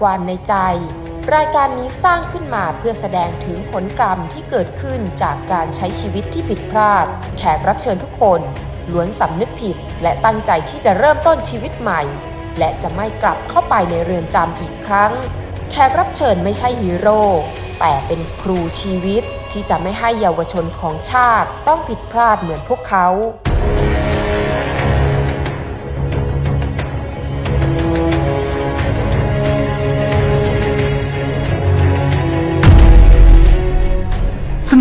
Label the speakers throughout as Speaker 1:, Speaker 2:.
Speaker 1: ความในใจ รายการนี้สร้างขึ้นมาเพื่อแสดงถึงผลกรรมที่เกิดขึ้นจากการใช้ชีวิตที่ผิดพลาด แขกรับเชิญทุกคนล้วนสำนึกผิด และตั้งใจที่จะเริ่มต้นชีวิตใหม่ และจะไม่กลับเข้าไปในเรือนจำอีกครั้ง แขกรับเชิญไม่ใช่ฮีโร่แต่เป็นครูชีวิตที่จะไม่ให้เยาวชนของชาติต้องผิดพลาดเหมือนพวกเขา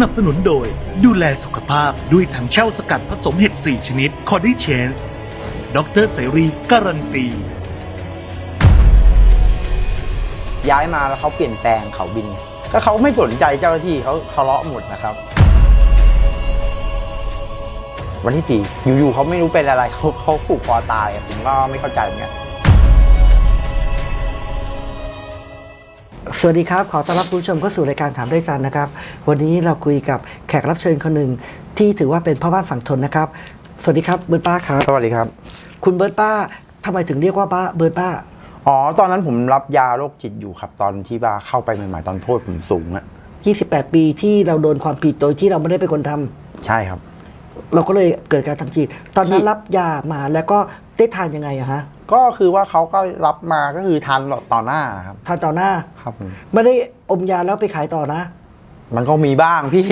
Speaker 2: นับสนุนโดย ดูแลสุขภาพด้วยถังเช่าสกัดผสมเห็ด 4 ชนิด คอดิเชนส์ดรเสรีการันตี
Speaker 3: ย้ายมาแล้วเขาเปลี่ยนแปลงเขาบิน ก็เขาไม่สนใจเจ้าหน้าที่เขาทะเลาะหมดนะครับ วันที่สี่อยู่ๆเขาไม่รู้เป็นอะไรเขาเขาผูกคอตายอะผมก็ไม่เข้าใจเหมือนกัน
Speaker 4: สวัสดีครับ ขอต้อนรับคุณผู้ชมเข้าสู่รายการถามได้จันนะครับ วันนี้เราคุยกับแขกรับเชิญคนหนึ่งที่ถือว่าเป็นพ่อบ้านฝั่งทนนะครับ สวัสดีครับเบิร์ตป้าครับ
Speaker 3: สวัสดีครับ
Speaker 4: คุณเบิร์ตป้าทำไมถึงเรียกว่าป้าเบิร์ตป้า
Speaker 3: อ๋อ ตอนนั้นผมรับยาโรคจิตอยู่ครับ ตอนที่ว่าเข้าไปใหม่ๆตอนโทษผมสูงอะ
Speaker 4: 28 ปีที่เราโดนความผิดโดยที่เราไม่ได้เป็นคนทำ
Speaker 3: ใช่ครับ
Speaker 4: เราก็เลยเกิดการทำจิต ตอนนั้น
Speaker 3: ที่
Speaker 4: รับยามาแล้วก็ได้ทานยังไงอะฮะ
Speaker 3: ก็คือว่าเขาก็รับมาก็คือทานต่อหน้าครับ
Speaker 4: ทานต่อหน้า
Speaker 3: ครับผม
Speaker 4: ไม่ได้อมยาแล้วไปขายต่อนะ
Speaker 3: มันก็มีบ้างพี่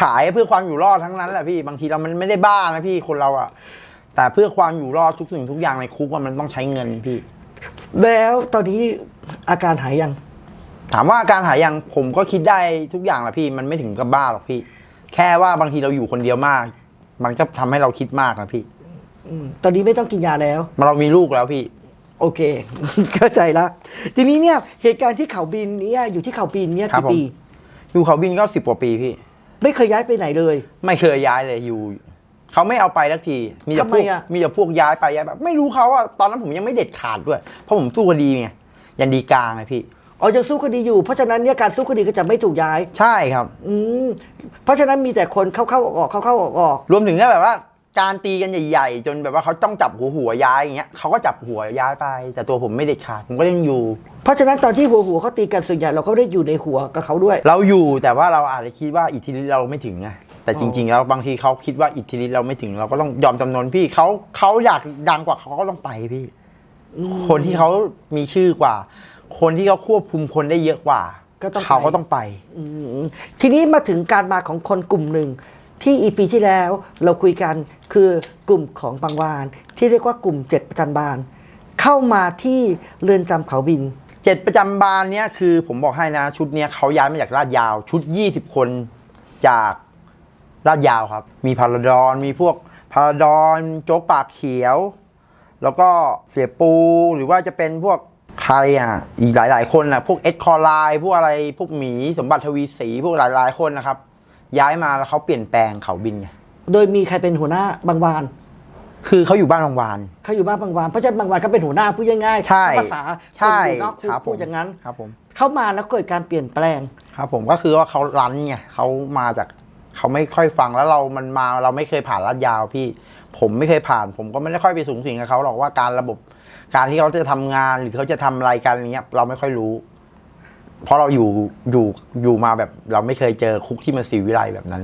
Speaker 3: ขายเพื่อความอยู่รอดทั้งนั้นแหละพี่บางทีเรามันไม่ได้บ้านะพี่คนเราอะแต่เพื่อความอยู่รอดทุกสิ่งทุกอย่างในคุกอะมันต้องใช้เงินพี่
Speaker 4: แล้วตอนนี้อาการหายยัง
Speaker 3: ถามว่าอาการหายยังผมก็คิดได้ทุกอย่างแหละพี่ มันไม่ถึงกับบ้าหรอกพี่ แค่ว่าบางทีเราอยู่คนเดียวมาก มันก็ทำให้เราคิดมากนะพี่
Speaker 4: อืมตอนนี้ไม่ต้องกินยาแล้ว
Speaker 3: เรามีลูกแล้วพี่
Speaker 4: โอเค เข้าใจละทีนี้เนี่ยเหตุการณ์ที่เขาบินเนี่ยอยู่ที่เขาบินเนี่ย
Speaker 3: ครับ
Speaker 4: กี่
Speaker 3: ผม
Speaker 4: ปี
Speaker 3: อยู่เขาบินก็สิบกว่าปีพี่
Speaker 4: ไม่เคยย้ายไปไหนเลย
Speaker 3: ไม่เคยย้ายเลยอยู่เขาไม่เอาไปสักที มีแต่
Speaker 4: ทำ
Speaker 3: พ
Speaker 4: ไม
Speaker 3: วก
Speaker 4: อะ
Speaker 3: มีแต่พวกย้ายไปย้ายแบบไม่รู้เขาอะตอนนั้นผมยังไม่เด็ดขาดด้วย เพราะผมสู้คดีไงยันดีกลางไงพี่
Speaker 4: อ๋อยังสู้คดีอยู่ เพราะฉะนั้นเนี่ยการสู้คดีก็จะไม่ถูกย้าย
Speaker 3: ใช่ครับ
Speaker 4: อืมเพราะฉะนั้นมีแต่คนเข้าๆออกๆเข้าๆออก
Speaker 3: รวมถึงก็แบบว่า การตีกันใหญ่ๆ จนแบบว่าเขาต้องจับหัวหัวย้ายอย่างเงี้ยเขาก็จับหัวย้ายไป แต่ตัวผมไม่เด็ดขาดผมก็ยังอยู่
Speaker 4: ๆเพราะฉะนั้นตอนที่หัวหัวเขาตีกันส่วนใหญ่เราก็ไม่ได้อยู่ในหัวกับเขาด้วย
Speaker 3: เราอยู่แต่ว่าเราอาจจะคิดว่าอิทธิฤทธิ์เราไม่ถึงไงแต่จริงๆแล้วบางทีเขาคิดว่าอิทธิฤทธิ์เราไม่ถึงเราก็ต้องยอมจำนนพี่เขาเขาอยากดังกว่าเขาก็ต้องไปพี่ คนที่เขามีชื่อกว่า คนที่เขาควบคุมคนได้เยอะกว่า
Speaker 4: ก็ต้องไป
Speaker 3: เขาก็ต้องไป
Speaker 4: อืมทีนี้มาถึงการมาของคนกลุ่มหนึ่ง ที่อีพีที่แล้วเราคุยกันคือกลุ่มของบางวาน ที่เรียกว่ากลุ่มเจ็ดประจันบาน เข้ามาที่เรือนจำเขาบิน
Speaker 3: เจ็ดประจำบานเนี้ยคือผมบอกให้นะชุดเนี้ยเขาย้ายมาจากลาดยาว ชุด 20 คนจากลาดยาวครับ มีพาราดอนมีพวกพาราดอนโจ๊กปากเขียว แล้วก็เสียปูหรือว่าจะเป็นพวกใครอะอีกหลาย ๆ คนอะพวกเอ็ดคอไลพวกอะไรพวกหมีสมบัติทวีศรีพวกหลาย ๆ คนนะครับ ย้ายมาแล้วเขาเปลี่ยนแปลงเขาบินไง
Speaker 4: โดยมีใครเป็นหัวหน้าบางวาน
Speaker 3: คือเขาอยู่บ้านบางวาน
Speaker 4: เขาอยู่บ้านบางวานเพราะฉะนั้นบางวานก็เป็นหัวหน้าพูดง่ายๆ
Speaker 3: ใช่
Speaker 4: ภาษา
Speaker 3: ใช่
Speaker 4: คนอยู่นอกคุก
Speaker 3: ครับผม
Speaker 4: พูดอย่างนั้น
Speaker 3: ครับผม
Speaker 4: เข้ามาแล้วเกิดการเปลี่ยนแปลง
Speaker 3: ครับ ผมก็คือว่าเขาลันไงเขามาจากเขาไม่ค่อยฟังแล้วเรามันมาเราไม่เคยผ่านลาดยาวพี่ ผมไม่เคยผ่าน ผมก็ไม่ได้ค่อยไปสูงสิงกับเขาหรอกว่าการระบบ การที่เขาจะทำงานหรือเขาจะทำอะไรกันอย่างเงี้ย เราไม่ค่อยรู้ เพราะเราอยู่อยู่อยู่มาแบบเราไม่เคยเจอคุกที่มันสีวิไลแบบนั้น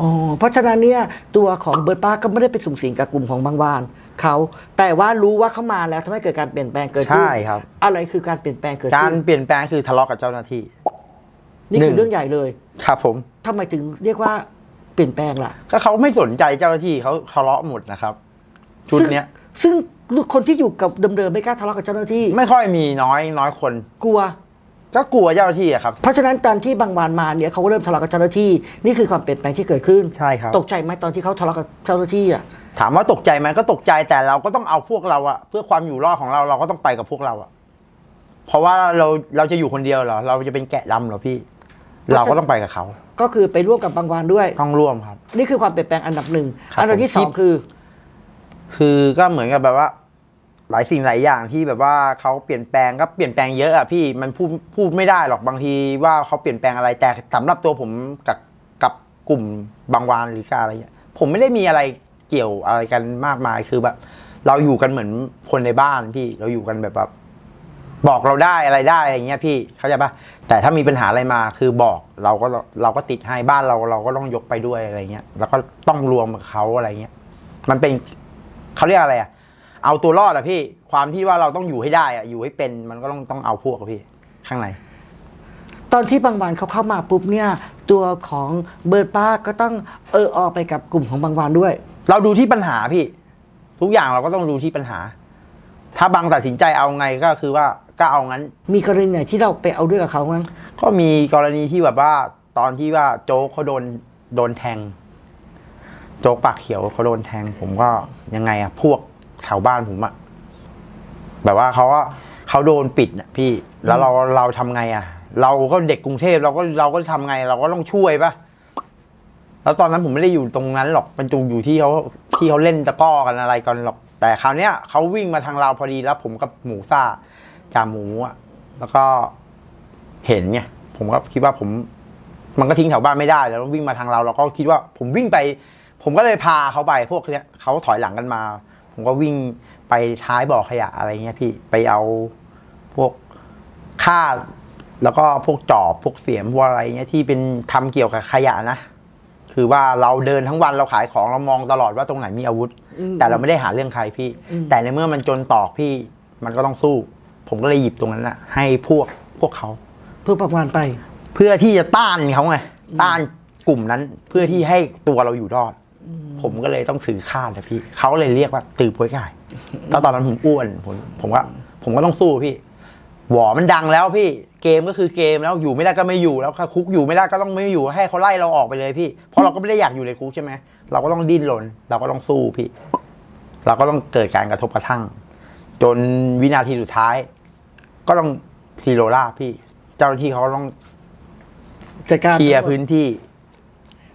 Speaker 4: อ๋อเพราะฉะนั้นเนี่ยตัวของเบิร์ตป้าก็ไม่ได้ไปสุ่มสิงกับกลุ่มของบางวานเขาแต่ว่ารู้ว่าเขามาแล้วทำให้เกิดการเปลี่ยนแปลงเกิดขึ้น
Speaker 3: ใช่ครับ
Speaker 4: อะไรคือการเปลี่ยนแปลงเกิด
Speaker 3: การ
Speaker 4: ขึ้น
Speaker 3: เปลี่ยนแปลงคือทะเลาะกับเจ้าหน้าที่
Speaker 4: นี่
Speaker 3: หนึ่
Speaker 4: คือง เรื่องใหญ่เลย
Speaker 3: ครับผม
Speaker 4: ทำไมถึงเรียกว่าเปลี่ยนแปลงล่ะ
Speaker 3: ก็เขาไม่สนใจเจ้าหน้าที่เขาทะเลาะหมดนะครับ ชุดเนี้ย
Speaker 4: ซึ่งซึ่งคนที่อยู่กับเดิมๆไม่กล้าทะเลาะกับเจ้าหน้าที่
Speaker 3: ไม่ค่อยมีน้อยน้อยคน
Speaker 4: กลัว
Speaker 3: ก็กลัวเจ้าหน้าที่อะครับ
Speaker 4: เพราะฉะนั้นตอนที่บางวานมาเนี่ยเขาก็เริ่มทะเลาะกับเจ้าหน้าที่นี่คือความเปลี่ยนแปลงที่เกิดขึ้น
Speaker 3: ใช่ครับ
Speaker 4: ตกใจไหมตอนที่เขาทะเลาะกับเจ้าหน้าที่อะ
Speaker 3: ถามว่าตกใจไหมก็ตกใจแต่เราก็ต้องเอาพวกเราอะเพื่อความอยู่รอดของเราเราก็ต้องไปกับพวกเราอะเพราะว่าเราเราจะอยู่คนเดียวเหรอเราจะเป็นแกะดำเหรอพี่ เราก็ต้องไปกับเขา
Speaker 4: ก็คือไปร่วมกับบางวานด้วย
Speaker 3: ต้องร่วมครับ
Speaker 4: นี่คือความเปลี่ยนแปลงอันดับหนึ่ง
Speaker 3: ครับ
Speaker 4: อันดับที่
Speaker 3: ผม
Speaker 4: สองคือ
Speaker 3: คือก็เหมือนกับแบบว่า หลายสิ่งหลายอย่างที่แบบว่าเขาเปลี่ยนแปลงก็เปลี่ยนแปลงเยอะอะพี่มันพูดพูดไม่ได้หรอกบางทีว่าเขาเปลี่ยนแปลงอะไรแต่สำหรับตัวผมกับกับกลุ่มบางวานหรืออะไรเงี้ยผมไม่ได้มีอะไรเกี่ยวอะไรกันมากมายคือแบบ เราอยู่กันเหมือนคนในบ้านพี่เราอยู่กันแบบแบบบอกเราได้อะไรได้อะไรเงี้ยพี่เข้าใจปะแต่ถ้ามีปัญหาอะไรมาคือบอกเราก็เราก็ติดให้บ้านเราเราก็ต้องยกไปด้วยอะไรเงี้ย แล้วก็ต้องรวมกับเขาอะไรเงี้ย มันเป็นเขาเรียกอะไรอะ เอาตัวรอดอะพี่ ความที่ว่าเราต้องอยู่ให้ได้อะอยู่ให้เป็นมันก็ต้องต้องเอาพวกอะพี่ ข้างใน
Speaker 4: ตอนที่บางวานเขาเข้ามาปุ๊บเนี่ย ตัวของเบิร์ดป้าก็ต้องเออออกไปกับกลุ่มของบางวานด้วย
Speaker 3: เราดูที่ปัญหาพี่ ทุกอย่างเราก็ต้องดูที่ปัญหา ถ้าบางตัดสินใจเอาไงก็คือว่าก็เอางั้น
Speaker 4: มีกรณีไหนที่เราไปเอาด้วยกับเขามั้ง
Speaker 3: ก็มีกรณีที่แบบว่า ตอนที่ว่าโจ๊กเขาโดนโดนแทง โจ๊กปากเขียวเขาโดนแทง ผมก็ยังไงอะพวก แถวบ้านผมอะแบบว่าเขาก็เขาโดนปิดอะพี่ แล้วเราเราทำไงอะเราก็เด็กกรุงเทพเราก็เราก็ทำไง เราก็ต้องช่วยปะแล้วตอนนั้นผมไม่ได้อยู่ตรงนั้นหรอกมันจูอยู่ที่เขาที่เขาเล่นตะกร้อกันอะไรกันหรอก แต่คราวเนี้ยเขาวิ่งมาทางเราพอดีแล้ว ผมกับหมูซ่าจ่าหมูอะแล้วก็เห็นไงผมก็คิดว่าผม มันก็ทิ้งแถวบ้านไม่ได้ แล้ววิ่งมาทางเรา เราก็คิดว่าผมวิ่งไป ผมก็เลยพาเขาไปพวกเนี้ยเขาถอยหลังกันมา ผมก็วิ่งไปท้ายบ่อขยะอะไรเงี้ยพี่ไปเอาพวกค่าดแล้วก็พวกจอบพวกเสียมพวกอะไรเงี้ยที่เป็นทำเกี่ยวกับขยะนะคือว่าเราเดินทั้งวันเราขายของเรามองตลอดว่าตรงไหนมีอาวุธ
Speaker 4: อืม
Speaker 3: แต่เราไม่ได้หาเรื่องใครพี่
Speaker 4: อืม
Speaker 3: แต่ในเมื่อมันจนตอกพี่มันก็ต้องสู้ ผมก็เลยหยิบตรงนั้นนะให้พวกพวกเขา
Speaker 4: เพื่อบางวานไป
Speaker 3: เพื่อที่จะต้านเขาไงต้านกลุ่มนั้น เพื่อที่ให้ตัวเราอยู่รอด ผมก็เลยต้องถือคาดนะพี่เขาเลยเรียกว่าตือป่วยกายก็ตอนนั้นผมอ้วนผมผมก็ผมก็ต้องสู้พี่หวอมันดังแล้วพี่เกมก็คือเกมแล้วอยู่ไม่ได้ก็ไม่อยู่แล้วถ้าคุกอยู่ไม่ได้ก็ต้องไม่อยู่ให้เขาไล่เราออกไปเลยพี่ เพราะเราก็ไม่ได้อยากอยู่ในคุกใช่ไหมเราก็ต้องดิ้นรนเราก็ต้องสู้พี่ เราก็ต้องเกิดการกระทบกระทั่ง จนวินาทีสุดท้าย ก็ต้องทีโรล่าพี่ เจ้าหน้าที่เขาก็ต้อง
Speaker 4: จัดการ
Speaker 3: เคลียร์พื้นที่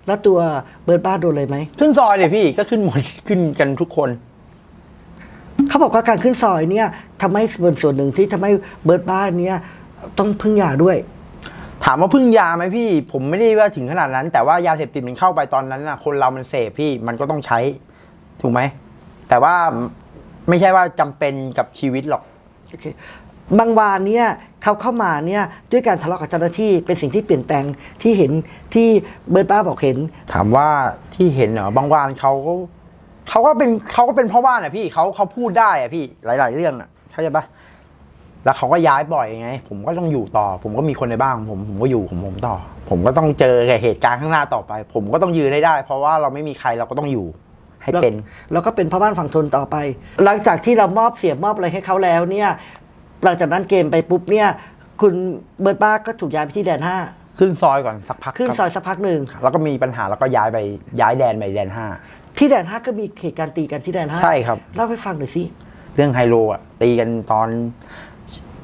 Speaker 4: แล้วตัวเบิร์ดบ้าโดนเลยไหม
Speaker 3: ขึ้นซอยเลยพี่ก็ขึ้นหมดขึ้นกันทุกคน
Speaker 4: เขาบอกว่าการขึ้นซอยเนี่ยทำให้ส่วนส่วนหนึ่งที่ทำให้เบิร์ดบ้าเนี่ยต้องพึ่งยาด้วย
Speaker 3: ถามว่าพึ่งยาไหมพี่ ผมไม่ได้ว่าถึงขนาดนั้น แต่ว่ายาเสพติดมันเข้าไปตอนนั้นนะคนเรามันเสพพี่มันก็ต้องใช้ ถูกไหม แต่ว่าไม่ใช่ว่าจำเป็นกับชีวิตหรอก
Speaker 4: โอเคบางวานเนี่ย เขาเข้ามาเนี่ยด้วยการทะเลาะกับเจ้าหน้าที่เป็นสิ่งที่เปลี่ยนแปลงที่เห็นที่เบิร์ดบ้าบอกเห็น
Speaker 3: ถามว่าที่เห็นเหรอบางวานเขาก็เขาก็เป็นเขาก็เป็นพ่อบ้านอะพี่เขาเขาพูดได้อะพี่หลาย ๆ เรื่องอะเข้าใจปะแล้วเขาก็ย้ายบ่อยไง ผมก็ต้องอยู่ต่อ ผมก็มีคนในบ้านของผมผมก็อยู่ของผมต่อ ผมก็ต้องเจอกับเหตุการณ์ข้างหน้าต่อไป ผมก็ต้องยืนให้ได้ เพราะว่าเราไม่มีใครเราก็ต้องอยู่ให้เป็น
Speaker 4: แล้วก็เป็นพ่อบ้านฝั่งทนต่อไป หลังจากที่เรามอบเสียมอบอะไรให้เขาแล้วเนี่ย หลังจากนั้นเกมไปปุ๊บเนี่ย คุณเบิร์ดบ้าก็ถูกย้ายไปที่แดนห้า
Speaker 3: ขึ้นซอยก่อนสักพัก
Speaker 4: ขึ้น
Speaker 3: ครับ
Speaker 4: ซอยสักพักหนึ่ง
Speaker 3: แล้วก็มีปัญหาแล้วก็ย้ายไปย้ายแดนไปแดนห้า
Speaker 4: ที่แดนห้าก็มีเหตุการณ์ตีกันที่แดนห้า
Speaker 3: ใช่ครับ
Speaker 4: เล่าให้ฟังหน่อยสิ
Speaker 3: เรื่องไฮโลอะตีกันตอน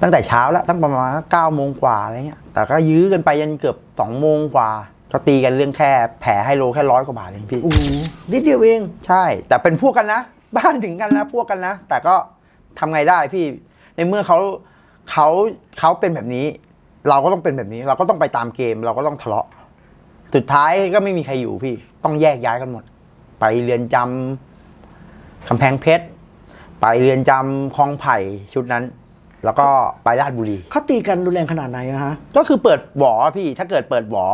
Speaker 3: ตั้งแต่เช้าแล้วตั้งประมาณเก้าโมงกว่าอะไรเงี้ย แต่ก็ยื้อกันไปยันเกือบสองโมงกว่า ก็ตีกันเรื่องแค่แผลไฮโลแค่ร้อยกว่าบาทเองพี่
Speaker 4: โอ้โหนิดเดียวเอง
Speaker 3: ใช่ แต่เป็นพวกกันนะ บ้านถึงกันนะพวกกันนะ แต่ก็ทำไงได้พี่ ในเมื่อเขาเขาเขาเป็นแบบนี้ เราก็ต้องเป็นแบบนี้ เราก็ต้องไปตามเกม เราก็ต้องทะเลาะ สุดท้ายก็ไม่มีใครอยู่พี่ ต้องแยกย้ายกันหมด ไปเรือนจำกำแพงเพชรไปเรือนจำคลองไผ่ชุดนั้น แล้วก็ไปราชบุรี
Speaker 4: เขาตีกันรุนแรงขนาดไหนอะฮะ
Speaker 3: ก็คือเปิดหวอพี่ถ้าเกิดเปิดหวอ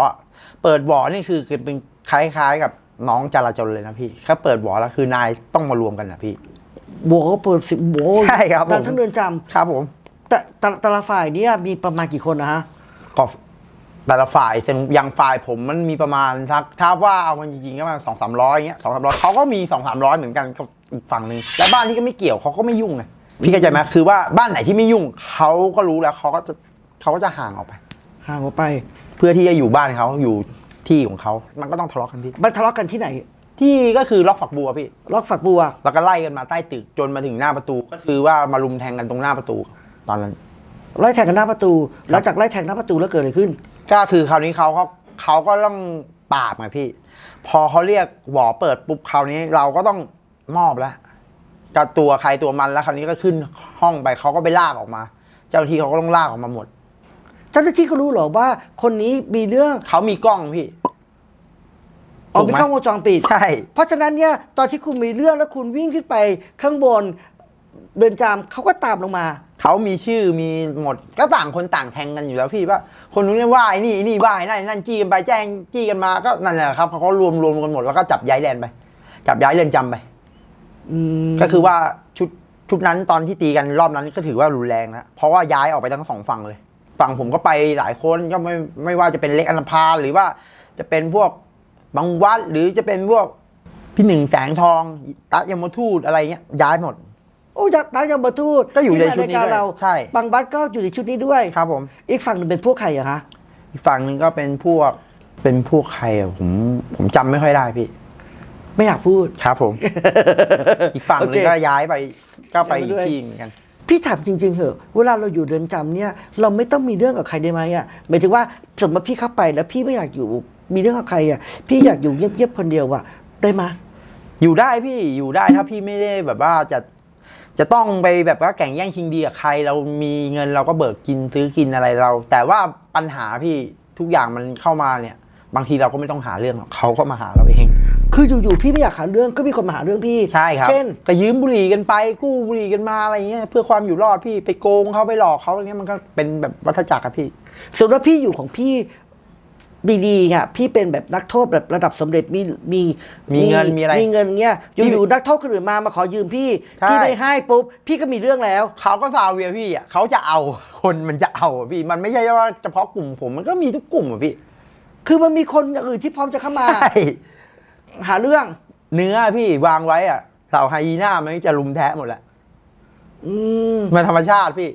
Speaker 3: เปิดหวอนี่คือเป็นคล้ายๆกับน้องจราจนเลยนะพี่ถ้าเปิดหวอแล้วคือนายต้องมารวมกันนะพี่
Speaker 4: บวกก็เปิดสิบโบ
Speaker 3: ใช่ครับผม
Speaker 4: ดันทั้งเรือนจ
Speaker 3: ครับผมำ
Speaker 4: แต่แต่แต่ละฝ่ายเนี่ยมีประมาณกี่คนนะฮะ
Speaker 3: ก็แต่ละฝ่ายอย่างฝ่ายผมมันมีประมาณสักถ้าว่าเอามันจริงๆก็ประมาณสองสามร้อยเงี้ยสองสามร้อยเขาก็มีสองสามร้อยเหมือนกันกับอีกฝั่งหนึ่งแล้วบ้านที่ก็ไม่เกี่ยวเขาก็ไม่ยุ่งไงพี่เข้าใจไหมคือว่าบ้านไหนที่ไม่ยุ่งเขาก็รู้แล้วเขาก็จะเขาก็จะห่างออกไป
Speaker 4: ห่างออกไป
Speaker 3: เพื่อที่จะอยู่บ้านเขาอยู่ที่ของเขา มันก็ต้องทะเลาะกันพี่
Speaker 4: มันทะเลาะกันที่ไหน
Speaker 3: ที่ก็คือล็อกฝักบัวพี่
Speaker 4: ล็อกฝักบัว
Speaker 3: แล้วก็ไล่กันมาใต้ตึกจนมาถึงหน้าประตู ก็คือว่ามารุมแทงกันตรงหน้าประตู ตอนนั้น
Speaker 4: ไล่แทงกันหน้าประตู หลังจากไล่แทงหน้าประตูแล้วเกิดอะไรขึ้น
Speaker 3: ก็คือคราวนี้เขาเขาเขาก็ต้องปราบไงพี่ พอเขาเรียกหวอเปิดปุ๊บคราวนี้เราก็ต้องมอบแล้วกับตัวใครตัวมันแล้วคราวนี้ก็ขึ้นห้องไปเขาก็ไปลากออกมา เจ้าหน้าที่เขาก็ต้องลากออกมาหมด
Speaker 4: เจ้าหน้าที่เขารู้เหรอว่า คนนี้มีเรื่อง
Speaker 3: เขามีกล้องพี่
Speaker 4: ออก
Speaker 3: ถู
Speaker 4: ไป
Speaker 3: กไหม
Speaker 4: กล้องวงจรปิด
Speaker 3: ใช่
Speaker 4: เพราะฉะนั้นเนี่ยตอนที่คุณมีเรื่องแล้วคุณวิ่งขึ้นไปข้างบนเดินจามเขาก็ตามลงมา
Speaker 3: เขามีชื่อมีหมดก็ต่างคนต่างแทงกันอยู่แล้วพี่ว่า คนนู้นเนี่ยว่าไอ้นี่ไอ้นี่ว่าไอ้นั่นไอ้นั่นจี้กันไปแจ้งจี้กันมาก็นั่นแหละครับเขาก็รวมรวมกันหมดแล้วก็จับย้ายแดนไป จับย้ายเรือนจำไป
Speaker 4: อืม
Speaker 3: ก็คือว่าชุดชุดนั้นตอนที่ตีกันรอบนั้นก็ถือว่ารุนแรงนะเพราะว่าย้ายออกไปทั้งสองฝั่งเลย ฝั่งผมก็ไปหลายคนก็ไม่ไม่ว่าจะเป็นเล็กอนาภาหรือว่าจะเป็นพวก บางวัดหรือจะเป็นพวกพี่หนึ่งแสงทองตะยมทูตอะไรเงี้ยย้ายหมด
Speaker 4: โอ้ยักษ์นายยมทูต
Speaker 3: ก็อยู่ใน
Speaker 4: ที่มา
Speaker 3: ชุดนี้
Speaker 4: รายการ
Speaker 3: ด้วย
Speaker 4: เรา
Speaker 3: ใช่
Speaker 4: บางบัสก็อยู่ในชุดนี้ด้วย
Speaker 3: ครับผม
Speaker 4: อีกฝั่งหนึ่งเป็นพวกใครอะคะ
Speaker 3: อีกฝั่งหนึ่งก็เป็นพวกเป็นพวกใครอะผมผมจำไม่ค่อยได้พี่
Speaker 4: ไม่อยากพูด
Speaker 3: ครับผม อีกฝั่งหนึ่ง
Speaker 4: โอเค
Speaker 3: ก็ย้ายไปก็ไปอีก
Speaker 4: ย้ายไปด้วย
Speaker 3: ที่เหมือนกัน
Speaker 4: พี่ถามจริงๆ เหอะ เวลาเราอยู่เรือนจำเนี่ย เราไม่ต้องมีเรื่องกับใครได้ไหมอะหมายถึงว่าสมมติพี่เข้าไปแล้วพี่ไม่อยากอยู่ มีเรื่องกับใครอะพี่อยากอยู่เงียบๆคนเดียวอะได้ไหมย
Speaker 3: อยู่ได้พี่อยู่ได้ถ้าพี่ไม่ได้แบบว่าจะจะต้องไปแบบว่าแข่งแย่งชิงดีกับใคร เรามีเงินเราก็เบิกกินซื้อกินอะไรเรา แต่ว่าปัญหาพี่ทุกอย่างมันเข้ามาเนี่ย บางทีเราก็ไม่ต้องหาเรื่องหรอกเขาก็มาหาเราเอง
Speaker 4: คืออยู่ๆพี่ไม่อยากหาเรื่องก็มีคนมาหาเรื่องพี่
Speaker 3: ใช่ครับ
Speaker 4: เช่น
Speaker 3: ก็ยืมบุหรี่กันไปกู้บุหรี่กันมาอะไรเงี้ยเพื่อความอยู่รอดพี่ไปโกงเขาไปหลอกเขาอะไรเงี้ยมันก็เป็นแบบวัฏจักรครับพี่
Speaker 4: สมมติว่าพี่อยู่ของพี่ ดีๆอะพี่เป็นแบบนักโทษแบบระดับสำเร็จมีมี
Speaker 3: มีเงินมีอะไร
Speaker 4: มีเงินเงี้ย
Speaker 3: พี่
Speaker 4: อยู่ๆนักโทษคนอื่นมามาขอยืมพี่
Speaker 3: ใช่
Speaker 4: พี่ไม่ให้ปุ๊บพี่ก็มีเรื่องแล้ว
Speaker 3: เขาก็ซาเวียพี่อะเขาจะเอาคนมันจะเอาอะพี่ มันไม่ใช่ว่าเฉพาะกลุ่มผมมันก็มีทุกกลุ่มอะพี่
Speaker 4: คือมันมีคนอย่างอื่นที่พร้อมจะเข้ามา
Speaker 3: ใช่
Speaker 4: หาเรื่อง
Speaker 3: เนื้อพี่วางไว้อะเต่าไฮยีน่ามันก็จะลุมแทะหมดแหละ
Speaker 4: อืม
Speaker 3: มันธรรมชาติพี่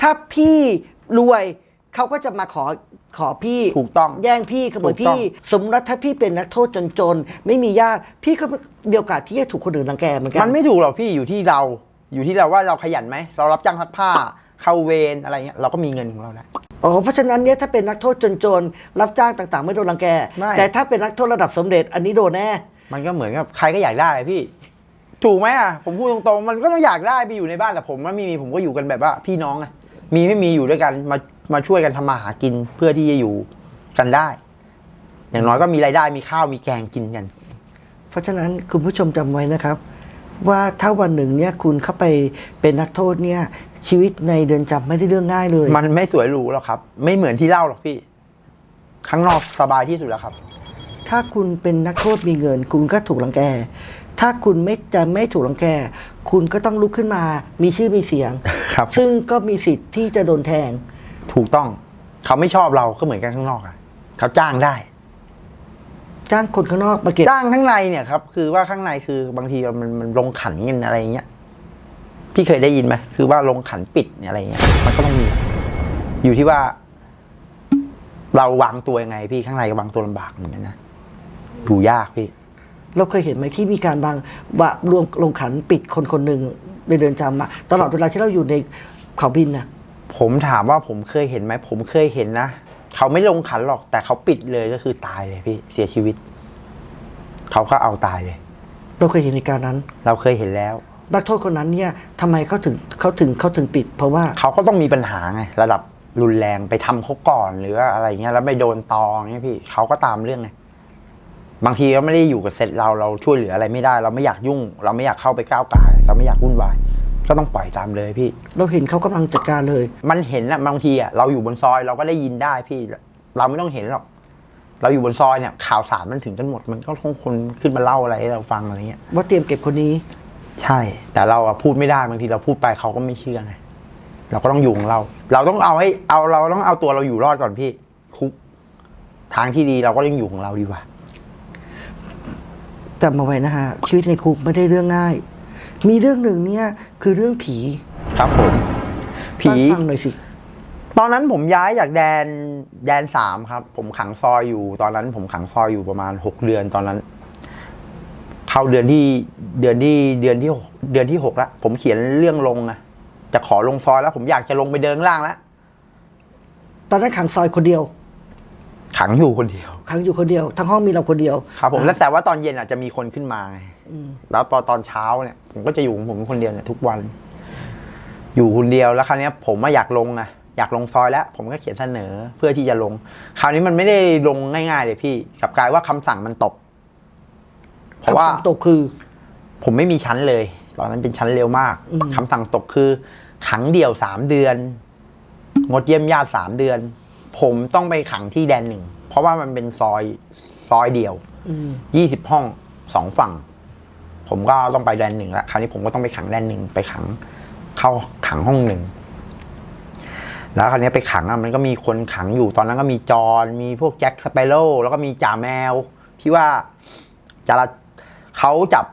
Speaker 4: ถ้าพี่รวยเขาก็จะมาขอ ขอพี่
Speaker 3: ถูกต้อง
Speaker 4: แย่งพี่ขโมย
Speaker 3: ถูกต้อง
Speaker 4: พี่ สมมติว่าถ้าพี่เป็นนักโทษจนๆไม่มีญาติพี่ก็มีโอกาสที่จะถูกคนอื่นรังแกเหมือนกั
Speaker 3: มันไม่ถูกหรอกพี่อยู่ที่เรา อยู่ที่เราว่าเราขยันไหมเรารับจ้างซักผ้าเข้าเวรอะไรเงี้ยเราก็มีเงินของเราแล้ว
Speaker 4: อ๋อเพราะฉะนั้นเนี่ยถ้าเป็นนักโทษจนๆรับจ้างต่างๆ ไม่โดนรังแก
Speaker 3: ไม่
Speaker 4: แต่ถ้าเป็นนักโทษระดับสมเด็จอันนี้โดนแน่
Speaker 3: มันก็เหมือนกับใครก็อยากได้อะพี่ ถูกไหมอะผมพูดตรงๆ มันก็ต้องอยากได้ไปอยู่ในบ้านแต่ผมมันไม่มีผมก็อยู่กันแบบว่าพี่น้องไง มีไม่มีอยู่ด้วยกันมามาช่วยกันทำมาหากินเพื่อที่จะอยู่กันได้ อย่างน้อยก็มีรายได้มีข้าวมีแกงกินกัน
Speaker 4: เพราะฉะนั้นคุณผู้ชมจำไว้นะครับ ว่าถ้าวันหนึ่งเนี่ยคุณเข้าไปเป็นนักโทษเนี่ย ชีวิตในเดือนจำไม่ได้เรื่องง่ายเลย
Speaker 3: มันไม่สวยหรูหรอกครับ ไม่เหมือนที่เล่าหรอกพี่ ข้างนอกสบายที่สุดแล้วครับ
Speaker 4: ถ้าคุณเป็นนักโทษมีเงิน คุณก็ถูกรังแก ถ้าคุณไม่จะไม่ถูกรังแก คุณก็ต้องลุกขึ้นมา มีชื่อมีเสียง
Speaker 3: ครับ
Speaker 4: ซึ่งก็มีสิทธิ์ที่จะโดนแทง
Speaker 3: ถูกต้องเขาไม่ชอบเราก็เหมือนกันข้างนอกอะเขาจ้างได้
Speaker 4: จ้างคนข้างนอกมาเก็บ
Speaker 3: จ้างข้างในเนี่ยครับ คือว่าข้างในคือบางทีมันมันลงขันกันอะไรเงี้ยพี่เคยได้ยินไหมคือว่าลงขันปิดเนี่ยอะไรเงี้ยมันก็ต้องมี อยู่ที่ว่า เราวางตัวยังไง พี่ข้างในก็วางตัวลำบากเหมือนกันนะอยู่ยากพี่
Speaker 4: เราเคยเห็นไหมที่มีการบางว่ารวมลงขันปิดคนคนหนึ่ง ในเดือนจำอะตลอดเวลาที่เราอยู่ในเขาบินน่ะ
Speaker 3: ผมถามว่าผมเคยเห็นไหมผมเคยเห็นนะเขาไม่ลงขันหรอก แต่เขาปิดเลยก็คือตายเลยพี่เสียชีวิต เขาก็เอาตายเลย
Speaker 4: เราเคยเห็นในการนั้น
Speaker 3: เราเคยเห็นแล้ว
Speaker 4: นักโทษคนนั้นเนี่ยทำไมเขาถึงเขาถึงเขาถึงปิด เพราะว่า
Speaker 3: เขาก็ต้องมีปัญหาไงระดับรุนแรงไปทำเขาก่อนหรือว่าอะไรเงี้ยแล้วไปโดนตองเงี้ยพี่เขาก็ตามเรื่องไง บางทีก็ไม่ได้อยู่กับเซตเราเราช่วยเหลืออะไรไม่ได้ เราไม่อยากยุ่ง เราไม่อยากเข้าไปก้าวไก่ายเราไม่อยากวุ่นวาย ก็ต้องปล่อยตามเลยพี่
Speaker 4: เราเห็นเขากำลังจัดการเลย
Speaker 3: มันเห็นอะบางทีอะเราอยู่บนซอยเราก็ได้ยินได้พี่ เราไม่ต้องเห็นหรอก เราอยู่บนซอยเนี่ยข่าวสารมันถึงกันหมด มันก็คงคนขึ้นมาเล่าอะไรให้เราฟังอะไรเงี้ย
Speaker 4: ว่าเตรียมเก็บคนนี้
Speaker 3: ใช่ แต่เราอะพูดไม่ได้บางทีเราพูดไปเขาก็ไม่เชื่อไงเราก็ต้องอยู่ของเรา เราต้องเอาให้เอาเราต้องเอาตัวเราอยู่รอดก่อนพี่ คุก ทางที่ดีเราก็ยังอยู่ของเราดีกว่า
Speaker 4: จำมาไว้นะฮะชีวิตในคุกไม่ได้เรื่องง่าย มีเรื่องหนึ่งเนี่ยคือเรื่องผี
Speaker 3: ครับผม ผี
Speaker 4: เล่าให้ฟังหน่อยสิ
Speaker 3: ตอนนั้นผมย้ายจากแดนแดนสามครับ ผมขังซอยอยู่ ตอนนั้นผมขังซอยอยู่ประมาณหกเดือนตอนนั้น เข้าเดือนที่เดือนที่เดือนที่หกเดือนที่หกแล้วผมเขียนเรื่องลงนะจะขอลงซอยแล้ว ผมอยากจะลงไปเดินข้างล่างแล้ว
Speaker 4: ตอนนั้นขังซอยคนเดียว
Speaker 3: ขังอยู่คนเดียว
Speaker 4: ขังอยู่คนเดียว ทั้งห้องมีเราคนเดียว
Speaker 3: ครับผมแล้วแต่ว่าตอนเย็นอาจจะมีคนขึ้นมาไง
Speaker 4: อืม
Speaker 3: แล้วพอตอนเช้าเนี่ยผมก็จะอยู่ของผมคนเดียวเนี่ยทุกวัน อยู่คนเดียวแล้วคราวเนี้ยผมมาอยากลงอะอยากลงซอยแล้ว ผมก็เขียนเสนอเพื่อที่จะลง คราวนี้มันไม่ได้ลงง่ายๆเลยพี่กลับกลายว่าคำสั่งมันตก เพราะว่า
Speaker 4: คำสั่งตกคือ
Speaker 3: ผมไม่มีชั้นเลย ตอนนั้นเป็นชั้นเร็วมาก
Speaker 4: อืม
Speaker 3: คำสั่งตกคือขังเดี่ยวสามเดือน งดเยี่ยมญาติสามเดือน ผมต้องไปขังที่แดนหนึ่งเพ ราะว่ามันเป็นซอยซอยเดียว
Speaker 4: อืม
Speaker 3: ยี่สิบห้องสองฝั่ง ผมก็ต้องไปแดนหนึ่งแล้วคราวนี้ผมก็ต้องไปขังแดนหนึ่งไปขัง เข้าขังห้องหนึ่งแล้วคราวนี้ไปขังอะมันก็มีคนขังอยู่ตอนนั้นก็มีจอห์นมีพวกแจ็คสเปโร่แล้วก็มีจ่าแมว ที่ว่าจะละเขาจับ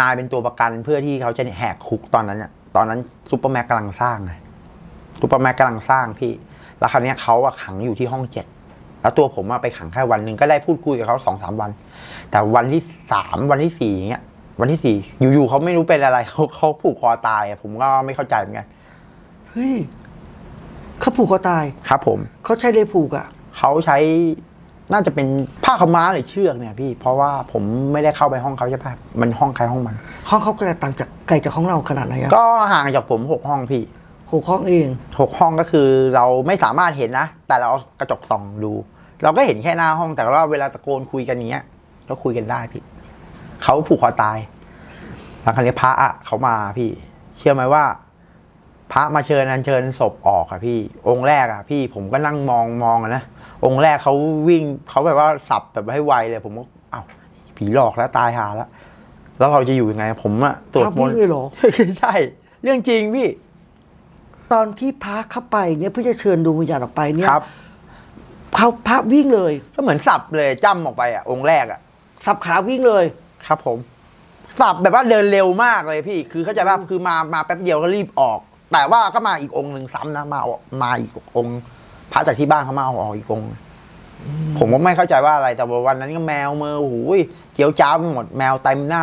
Speaker 3: นายเป็นตัวประกันเพื่อที่เขาจะแหกคุกตอนนั้นเนี่ยตอนนั้นซูเปอร์แม็กกำลังสร้างไงซูเปอร์แม็กกำลังสร้างพี่ แล้วคราวนี้เขาอะขังอยู่ที่ห้องเจ็ด แล้วตัวผมอะไปขังแค่วันหนึ่งก็ได้พูดคุยกับเขาสองสามวัน แต่วันที่สามวันที่สี่อย่างเงี้ย วันที่สี่อยู่ๆเขาไม่รู้เป็นอะไรเขาเขาผูกคอตายอะผมก็ไม่เข้าใจเหมือนกัน
Speaker 4: เฮ้ยเขาผูกคอตาย
Speaker 3: ครับ ผม
Speaker 4: เขาใช้เลยผูกอะ
Speaker 3: เขาใช้น่าจะเป็นผ้าขาวม้าหรือเชือกเนี่ยพี่ เพราะว่าผมไม่ได้เข้าไปห้องเขาใช่ปะมันห้องใครห้องมัน
Speaker 4: ห้องเขาแตกต่างจากไกลจากห้องเราขนาดไหนอะ
Speaker 3: ก็ห่างจากผมหกห้องพี่
Speaker 4: หกห้องเอง
Speaker 3: หกห้องก็คือเราไม่สามารถเห็นนะ แต่เราเอากระจกส่องดู เราก็เห็นแค่หน้าห้องแต่ว่าเวลาตะโกนคุยกันอย่างเงี้ยก็คุยกันได้พี่เขาผูกคอตายแล้วคราวนี้พระอะเขามาพี่ เชื่อไหมว่า พระมาเชิญอัญเชิญศพออกอะพี่ องค์แรกอะพี่ผมก็นั่งมองมองอะนะองค์แรกเขาวิ่งเขาแบบว่าสับแบบให้ไวเลย ผมก็อ้าวผีหลอกแล้วตายหาแล้วแล้วเราจะอยู่ยังไง ผมอะตรวจ
Speaker 4: พระ
Speaker 3: ม
Speaker 4: วิ่
Speaker 3: น
Speaker 4: ง
Speaker 3: ต์
Speaker 4: เลยเหรอ
Speaker 3: ใช่ เรื่องจริงพี่
Speaker 4: ตอนที่พระเข้าไปเนี่ยเพื่อจะเชิญดวงวิญญาณออกไปเนี่ย
Speaker 3: ครับ
Speaker 4: เขาพระวิ่งเลย
Speaker 3: ก็เหมือนสับเลยจ้ำออกไปอะองค์แรกอะ
Speaker 4: สับขาวิ่งเลย
Speaker 3: ครับผม สับแบบว่าเดินเร็วมากเลยพี่ คือเข้าใจป่ะคือมามาแป๊บเดียวก็รีบออก แต่ว่าก็มาอีกองค์หนึ่งซ้ำนะมาเอามาอีกองค์พระจากที่บ้านเขามาเอาออกอีกองค์ผมก็ไม่เข้าใจว่าอะไรแต่ว่าวันนั้นก็แมวเมือโอ้โหยเจียวจ้าวไปหมดแมวเต็มหน้า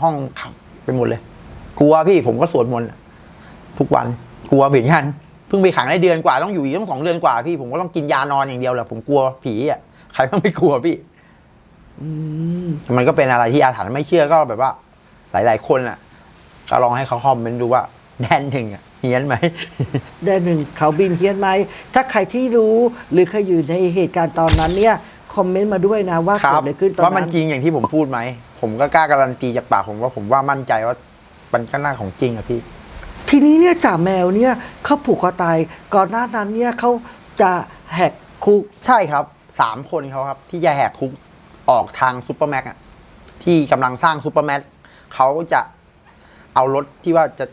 Speaker 3: ห้องขับไปหมดเลย กลัวพี่ผมก็สวดมนต์ทุกวันกลัวเหมือนกัน เพิ่งไปขังได้เดือนกว่าต้องอยู่อีกต้องสองเดือนกว่าพี่ผมก็ต้องกินยานอนอย่างเดียวแหละผมกลัวผีอะใครก็ไม่กลัวพี่
Speaker 4: อืม
Speaker 3: มันก็เป็นอะไรที่อาถรรพ์ไม่เชื่อก็แบบว่า หลาย ๆ คนอะ ก็ลองให้เขาคอมเมนต์ดูว่า แดนหนึ่งอะเฮี้ยนไหม
Speaker 4: ได้หนึ่งเขาบินเฮียนไหมถ้าใครที่รู้หรือเคยอยู่ในเหตุการณ์ตอนนั้นเนี่ยคอมเมนต์มาด้วยนะว่า
Speaker 3: ค
Speaker 4: เกิ
Speaker 3: รั
Speaker 4: ดอะไรขึ้นตอน
Speaker 3: ว่ามัน
Speaker 4: นั้น
Speaker 3: จริงอย่างที่ผมพูดไหมผมก็กล้าการันตีจากปากผมว่าผมว่ามั่นใจว่ามันก็น่าของจริงอะพี่
Speaker 4: ทีนี้เนี่ยจ่าแมวเนี่ยเขาผูกคอตายก่อนหน้านั้นเนี่ยเขาจะแหกคุก
Speaker 3: ใช่ครับสามคนเขาครับ ที่จะแหกคุกออกทางซูเปอร์แม็กอะที่กำลังสร้างซูเปอร์แม็กเขาจะเอารถที่ว่าจะ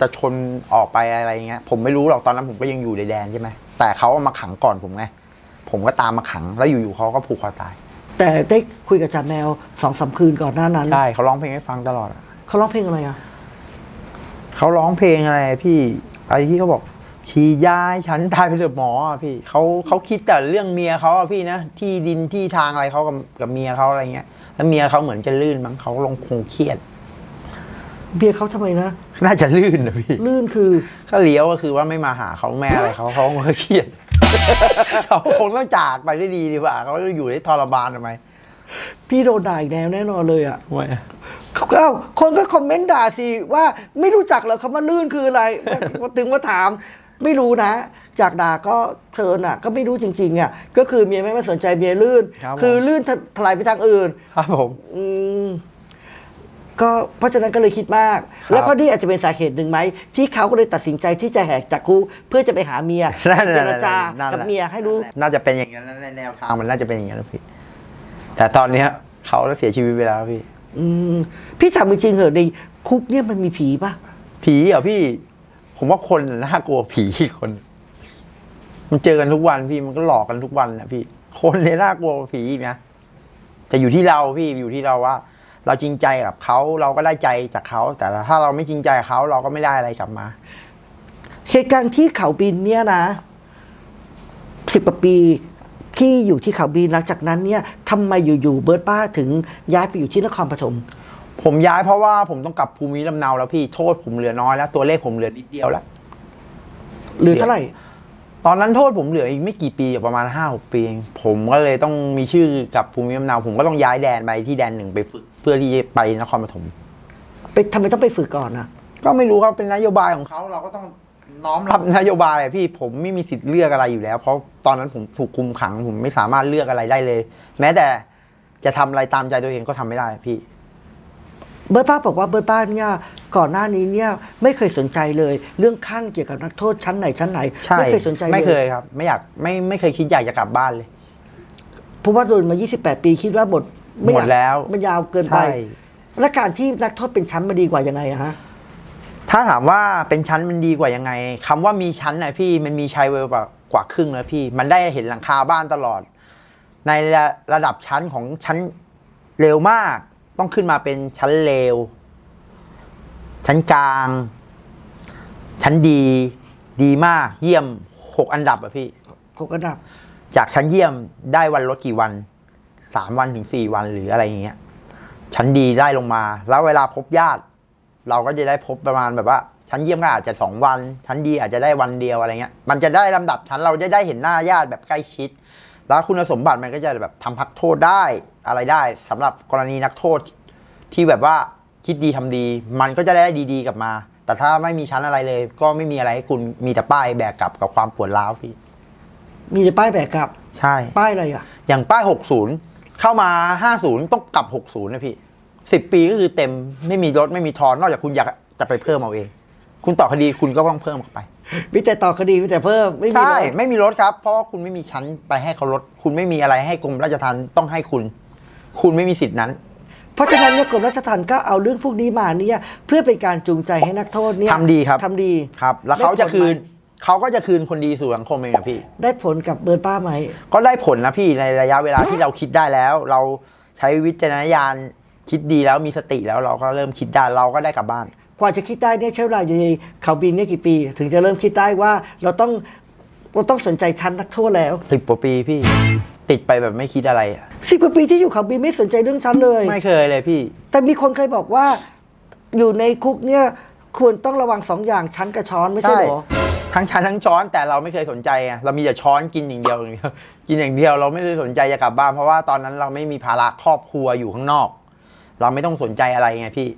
Speaker 3: จะชนออกไปอะไรเงี้ย ผมไม่รู้หรอกตอนนั้นผมก็ยังอยู่ในแดนใช่ไหมแต่เขาเอามาขังก่อนผมไงผมก็ตามมาขังแล้วอยู่ๆเขาก็ผูกคอตาย
Speaker 4: แต่ได้คุยกับจ่าแมวสองสามคืนก่อนหน้านั้น
Speaker 3: ใช่เขาร้องเพลงให้ฟังตลอดอะ
Speaker 4: เขาร้องเพลงอะไรอะ
Speaker 3: เขาร้องเพลงอะไรพี่อะไรที่เขาบอกชีย้ายฉันตายไปเถอะหมออะพี่เขาเขาคิดแต่เรื่องเมียเขาอะพี่นะที่ดินที่ทางอะไรเขากับกับเมียเขาอะไรเงี้ย แล้วเมียเขาเหมือนจะลื่นมั้งเขาลงคงเครียด
Speaker 4: เบียร์เขาทำไมนะ
Speaker 3: น่าจะลื่นนะพี่
Speaker 4: ลื่นคือ
Speaker 3: ก็เลี้ยวก็คือว่าไม่มาหาเขาแม่อะไรเขาเขาก็เครียด เขาคงต้องจากไปได้ดีดีกว่าเขาจะอยู่ได้ทรมานทำไม
Speaker 4: พี่โดนด่าอีกแนวแน่นอนเลยอะ
Speaker 3: ไม่
Speaker 4: เอ้าคนก็คอมเมนต์ด่าสิว่าไม่รู้จักเหรอคำว่าลื่นคืออะไร ถึงมาถามไม่รู้นะ จากด่าก็เธอน่ะ ก็ไม่รู้จริงๆอะก็คือเมียไม่มาสนใจเมียลื่น
Speaker 3: ครับผม
Speaker 4: คือลื่นถถลายไปทางอื่น
Speaker 3: ครับผม
Speaker 4: อืมก็เพราะฉะนั้นก็เลยคิดมาก
Speaker 3: ครับ
Speaker 4: แล้วก็นี่อาจจะเป็นสาเหตุหนึ่งไหม ที่เขาก็เลยตัดสินใจที่จะแหกจากคุกเพื่อจะไปหาเมีย
Speaker 3: นั่น
Speaker 4: เจ
Speaker 3: แหละ
Speaker 4: รจา
Speaker 3: นั่นแหละ
Speaker 4: กับเมียให้รู้
Speaker 3: น่าจะเป็นอย่างนั้นนะในแนวทางมันน่าจะเป็นอย่างนั้นนะพี่ แต่ตอนเนี้ยเขาเสียชีวิตไปแล้วพี่
Speaker 4: อืมพี่ถามจริงๆเหอะในคุกเนี่ยมันมีผีปะ
Speaker 3: ผีเหรอพี่ ผมว่าคนน่ะน่ากลัวผีอีกคน มันเจอกันทุกวันพี่มันก็หลอกกันทุกวันนะพี่ คนเนี่ยน่ากลัวกว่าผีอีกนะแต่อยู่ที่เราพี่อยู่ที่เราว่า เราจริงใจกับเขาเราก็ได้ใจจากเขาแต่ถ้าเราไม่จริงใจกับเขาเราก็ไม่ได้อะไรกลับมา
Speaker 4: เหตุการณ์ที่เขาบินเนี่ยนะสิบกว่าปี ที่อยู่ที่เขาบินหลังจากนั้นเนี่ยทำไมอยู่ๆเบิร์ตป้าถึงย้ายไปอยู่ที่นครปฐม
Speaker 3: ผมย้ายเพราะว่าผมต้องกลับภูมิลำเนาแล้วพี่โทษผมเหลือน้อยแล้วตัวเลขผมเหลือนิดเดียวแล้ว
Speaker 4: หรือเท่าไหร่
Speaker 3: ตอนนั้นโทษผมเหลืออีกไม่กี่ปีอะประมาณห้าหกปีเองผมก็เลยต้องมีชื่อกับภูมิลำเนา ผมก็ต้องย้ายแดนไปที่แดนหนึ่งไปฝึกเพื่อที่จะไปนครปฐม
Speaker 4: ไปทำไมต้องไปฝึกก่อนนะ
Speaker 3: ก็ไม่รู้ครับเป็นนโยบายของเขาเราก็ต้อง น้อมรับนโยบายอะพี่ผมไม่มีสิทธิ์เลือกอะไรอยู่แล้ว เพราะตอนนั้นผมถูกคุมขัง ผมไม่สามารถเลือกอะไรได้เลย แม้แต่จะทำอะไรตามใจตัวเองก็ทำไม่ได้พี่
Speaker 4: เบิร์ตป้าบอกว่าเบิร์ตป้าเนี่ยก่อนหน้านี้เนี่ยไม่เคยสนใจเลย เรื่องขั้นเกี่ยวกับนักโทษชั้นไหนชั้นไหน
Speaker 3: ใช่
Speaker 4: ไม่เคยสนใจเลย
Speaker 3: ไม่เคยครับ ไม่อยากไม่ไม่เคยคิดอยากจะกลับบ้านเลย
Speaker 4: เพราะว่าโดนมา 28 ปีคิดว่าหมดไม่
Speaker 3: หม
Speaker 4: อยา
Speaker 3: ด
Speaker 4: ก
Speaker 3: แล้ว
Speaker 4: มันยาวเกินไป
Speaker 3: ใช่
Speaker 4: และการที่นักโทษเป็นชั้นมาดีกว่ายังไงอะฮะ
Speaker 3: ถ้าถามว่าเป็นชั้นมันดีกว่ายังไงคำว่ามีชั้นนะพี่มันมีชัยเวลกว่ากว่าครึ่งแล้วพี่ มันได้เห็นหลังคาบ้านตลอด ในระระดับชั้นของชั้นเร็วมาก ต้องขึ้นมาเป็นชั้นเลวชั้นกลาง ชั้นดี ดีมาก เยี่ยมหกอันดับอะพี่
Speaker 4: หกอันดับ
Speaker 3: จากชั้นเยี่ยมได้วันลดกี่วันสามวันถึงสี่วันหรืออะไรอย่างเงี้ยชั้นดีได้ลงมา แล้วเวลาพบญาติ เราก็จะได้พบประมาณแบบว่า ชั้นเยี่ยมก็อาจจะสองวัน ชั้นดีอาจจะได้วันเดียวอะไรเงี้ย มันจะได้ลำดับชั้นเราจะได้เห็นหน้าญาติแบบใกล้ชิด แล้วคุณสมบัติมันก็จะแบบทำพักโทษได้อะไรได้สำหรับกรณีนักโทษที่แบบว่าคิดดีทำดี มันก็จะได้ดีๆกลับมา แต่ถ้าไม่มีชั้นอะไรเลย ก็ไม่มีอะไรให้คุณมีแต่ป้ายแบกกลับกับความปวดร้าวพี่
Speaker 4: มีแต่ป้ายแบกกลับ
Speaker 3: ใช่
Speaker 4: ป้ายอะไรอะ
Speaker 3: อย่างป้าย 60 เข้ามา 50 ต้องกลับ 60 นะพี่ 10ปีก็คือเต็มไม่มีลดไม่มีทอนนอกจากคุณอยากจะไปเพิ่มเอาเอง คุณต่อคดีคุณก็ต้องเพิ่มเข้าไป
Speaker 4: วิแต่ต่อคดีวิแต่เพิ่มไม่มี
Speaker 3: ใช่
Speaker 4: เลย
Speaker 3: ไม่มีลดครับ เพราะว่าคุณไม่มีชั้นไปให้เขาลดคุณไม่มีอะไรให้กรมราชทัณฑ์ต้องให้คุณ คุณไม่มีสิทธินั้น
Speaker 4: เพราะฉะนั้นเนี่ยกรมราชทัณฑ์ก็เอาเรื่องพวกนี้มาเนี่ยเพื่อเป็นการจูงใจให้นักโทษเนี่ย
Speaker 3: ทำดีครับ
Speaker 4: ทำดี
Speaker 3: ครับ แล้วเขาจะ
Speaker 4: ได้ผลไหม
Speaker 3: คืนเขาก็จะคืนคนดีสู่สังคมเองอะพี่
Speaker 4: ได้ผลกับเบิร์ดป้าไหม
Speaker 3: ก็ได้ผลนะพี่ในระยะเวลาที่เราคิดได้แล้ว เราใช้วิจารณญาณ คิดดีแล้วมีสติแล้วเราก็เริ่มคิดได้เราก็ได้กลับบ้าน
Speaker 4: กว่าจะคิดได้เนี่ยใช้เวลาอยู่ในเขาบินเนี่ยกี่ปี ถึงจะเริ่มคิดได้ว่าเราต้องเราต้องสนใจชั้นนักโทษแล้ว
Speaker 3: สิบกว่าปีพี่ ติดไปแบบไม่คิดอะไรอะ
Speaker 4: สิบกว่าปีที่อยู่เขาบินไม่สนใจเรื่องชั้นเลย
Speaker 3: ไม่เคยเลยพี่
Speaker 4: แต่มีคนเคยบอกว่าอยู่ในคุกเนี่ยควรต้องระวังสองอย่างชั้นกับช้อนไม่ใช่เหรอ
Speaker 3: ทั้งชั้นทั้งช้อนแต่เราไม่เคยสนใจอะเรามีแต่ช้อนกินอย่างเดียวอย่างเดียว กินอย่างเดียวเราไม่ได้สนใจจะกลับบ้านเพราะว่าตอนนั้นเราไม่มีภาระครอบครัวอยู่ข้างนอก เราไม่ต้องสนใจอะไรไงพี่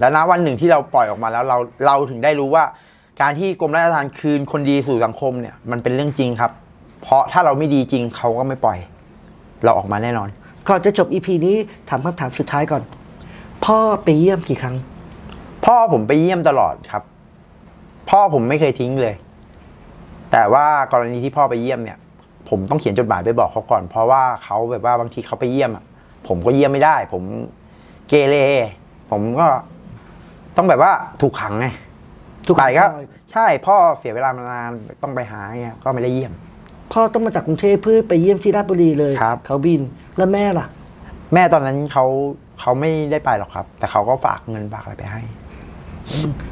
Speaker 3: แล้วนะวันหนึ่งที่เราปล่อยออกมาแล้วเราเราถึงได้รู้ว่า การที่กรมราชทัณฑ์คืนคนดีสู่สังคมเนี่ยมันเป็นเรื่องจริงครับ เพราะถ้าเราไม่ดีจริงเขาก็ไม่ปล่อย เราออกมาแน่นอน
Speaker 4: ก่อนจะจบอีพีนี้ถามคำถามสุดท้ายก่อน พ่อไปเยี่ยมกี่ครั้ง
Speaker 3: พ่อผมไปเยี่ยมตลอดครับ พ่อผมไม่เคยทิ้งเลย แต่ว่ากรณีที่พ่อไปเยี่ยมเนี่ย ผมต้องเขียนจดหมายไปบอกเขาก่อน เพราะว่าเขาแบบว่าบางทีเขาไปเยี่ยมอะผมก็เยี่ยมไม่ได้ ผม เกเรผมก็ต้องแบบว่าถูกขังไง
Speaker 4: ถูกขัง
Speaker 3: ไปก็
Speaker 4: ซอย
Speaker 3: ใช่พ่อเสียเวลามานานต้องไปหาเงี้ยก็ไม่ได้เยี่ยม
Speaker 4: พ่อต้องมาจากกรุงเทพเพื่อไปเยี่ยมที่ราชบุรีเลย
Speaker 3: ครับ
Speaker 4: เขาบินแล้วแม่ล่ะ
Speaker 3: แม่ตอนนั้นเขาเขาไม่ได้ไปหรอกครับ แต่เขาก็ฝากเงินฝากอะไรไปให้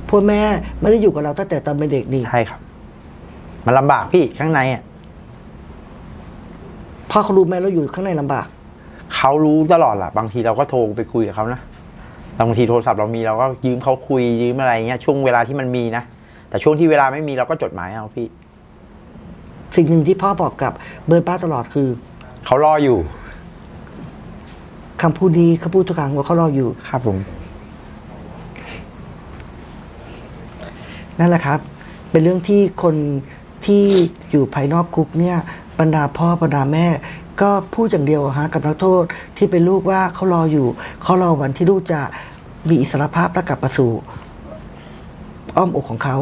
Speaker 4: พ่อแม่ไม่ได้อยู่กับเราตั้งแต่ตอนเป็นเด็กนี่
Speaker 3: ใช่ครับ มันลำบากพี่ข้างในอะ
Speaker 4: พ่อเขารู้ไหมเราอยู่ข้างในลำบาก
Speaker 3: เขารู้ตลอดแหละบางทีเราก็โทรไปคุยกับเขานะบางทีโทรศัพท์เรามีเราก็ยืมเขาคุยยืมอะไรเงี้ยช่วงเวลาที่มันมีนะแต่ช่วงที่เวลาไม่มีเราก็จดหมายเอาพี่
Speaker 4: สิ่งหนึ่งที่พ่อบอกกับเบิร์ดป้าตลอดคือ
Speaker 3: เขารออยู่
Speaker 4: คำพูดนี้เขาพูดทุกครั้งว่าเขารออยู่
Speaker 3: ครับผม
Speaker 4: นั่นแหละครับ เป็นเรื่องที่คนที่อยู่ภายนอกคุกเนี่ย บรรดาพ่อบรรดาแม่ ก็พูดอย่างเดียวอะฮะกับนักโทษที่เป็นลูกว่าเขารออยู่เขารอวันที่ลูกจะมีอิสรภาพและกลับมาสู่อ้อมอกของเขา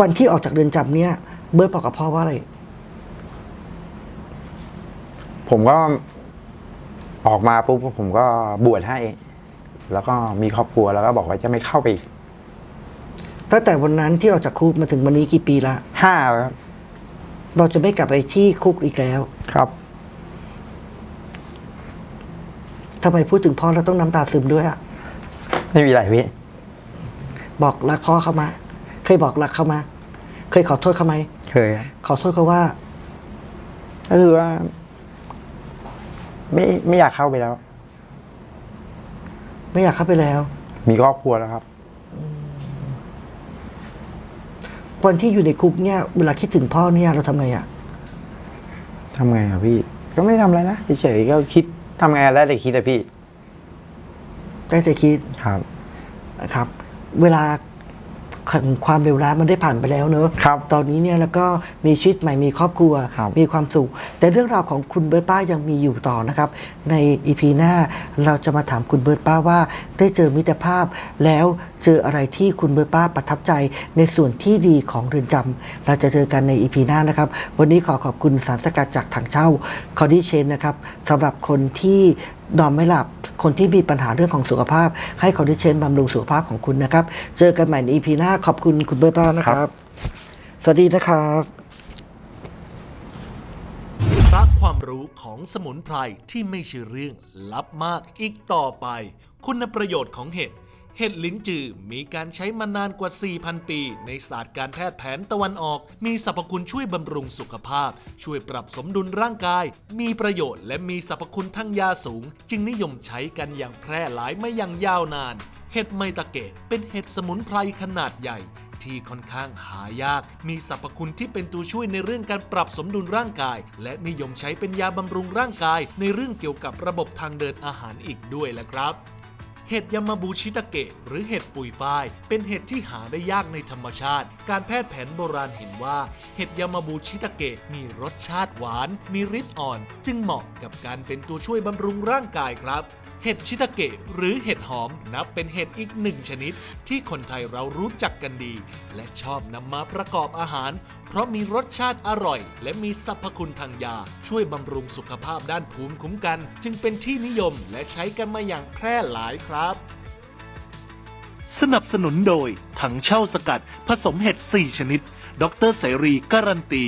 Speaker 4: วันที่ออกจากเรือนจำเนี่ย เบิร์ดบอกกับพ่อว่าอะไร
Speaker 3: ผมก็ออกมาปุ๊บผมก็บวชให้ แล้วก็มีครอบครัวแล้วก็บอกว่าจะไม่เข้าไปอีก
Speaker 4: ตั้งแต่วันนั้นที่ออกจากคุกมาถึงวันนี้กี่ปีละ
Speaker 3: ห้าแล้วครับ
Speaker 4: เราจะไม่กลับไปที่คุกอีกแล้ว
Speaker 3: ครับ
Speaker 4: ทำไมพูดถึงพ่อแล้วต้องน้ำตาซึมด้วยอะ
Speaker 3: ไม่มีอะไรพี่
Speaker 4: บอกรักพ่อเขามา เคยบอกรักเขามา เคยขอโทษเขาไหม
Speaker 3: เคยครับ
Speaker 4: ขอโทษเขาว่า
Speaker 3: ก็คือว่า ไม่ไม่อยากเข้าไปแล้ว
Speaker 4: ไม่อยากเข้าไปแล้ว
Speaker 3: มีครอบครัวแล้วครับ
Speaker 4: วันที่อยู่ในคุกเนี่ย เวลาคิดถึงพ่อเนี่ย เราทำไงอะ
Speaker 3: ทำไงอะพี่ ก็ไม่ได้ทำอะไรนะเฉยๆก็คิด ทำไงได้แต่คิดอะพี่
Speaker 4: ได้แต่คิด
Speaker 3: ครับ
Speaker 4: นะครับ เวลา ความเลวร้ายมันได้ผ่านไปแล้วเนอะ
Speaker 3: ครับ
Speaker 4: ตอนนี้เนี่ยแล้วก็มีชีวิตใหม่มีครอบครัว
Speaker 3: ครับ
Speaker 4: มีความสุข แต่เรื่องราวของคุณเบิร์ตป้ายังมีอยู่ต่อนะครับ ในอีพีหน้าเราจะมาถามคุณเบิร์ตป้าว่า ได้เจอมิตรภาพ แล้วเจออะไรที่คุณเบิร์ตป้าประทับใจในส่วนที่ดีของเรือนจำเราจะเจอกันในอีพีหน้านะครับ วันนี้ขอขอบคุณสารสกัดจากถังเช่าคอดี้เชนนะครับสำหรับคนที่นอนไม่หลับ คนที่มีปัญหาเรื่องของสุขภาพ ให้คอดี้เชนบำรุงสุขภาพของคุณนะครับ เจอกันใหม่ในอีพีหน้าขอบคุณคุณเบิร์ตป้านะครับ สวัสดีนะครับ
Speaker 2: พระความรู้ของสมุนไพรที่ไม่ใช่เรื่องลับมากอีกต่อไป คุณประโยชน์ของเห็ด เห็ดลิ้นจือมีการใช้มานานกว่า 4,000 ปี ในศาสตร์การแพทย์แผนตะวันออก มีสรรพคุณช่วยบำรุงสุขภาพ ช่วยปรับสมดุลร่างกาย มีประโยชน์และมีสรรพคุณทั้งยาสูง จึงนิยมใช้กันอย่างแพร่หลายมาอย่างยาวนาน เห็ดไมตะเกะเป็นเห็ดสมุนไพรขนาดใหญ่ที่ค่อนข้างหายาก มีสรรพคุณที่เป็นตัวช่วยในเรื่องการปรับสมดุลร่างกาย และนิยมใช้เป็นยาบำรุงร่างกาย ในเรื่องเกี่ยวกับระบบทางเดินอาหารอีกด้วยแหละครับ เห็ดยามาบูชิตะเกะ หรือเห็ดปุยฝ้าย เป็นเห็ดที่หาได้ยากในธรรมชาติ การแพทย์แผนโบราณเห็นว่า เห็ดยามาบูชิตะเกะมีรสชาติหวาน มีฤทธิ์อ่อน จึงเหมาะกับการเป็นตัวช่วยบำรุงร่างกายครับ เห็ดชิตะเกะหรือเห็ดหอมนับเป็นเห็ดอีกหนึ่งชนิด ที่คนไทยเรารู้จักกันดี และชอบนำมาประกอบอาหาร เพราะมีรสชาติอร่อย และมีสรรพคุณทางยา ช่วยบำรุงสุขภาพด้านภูมิคุ้มกัน จึงเป็นที่นิยมและใช้กันมาอย่างแพร่หลายครับ สนับสนุนโดยถังเช่าสกัด ผสมเห็ด 4 ชนิด ดรเสรีการันตี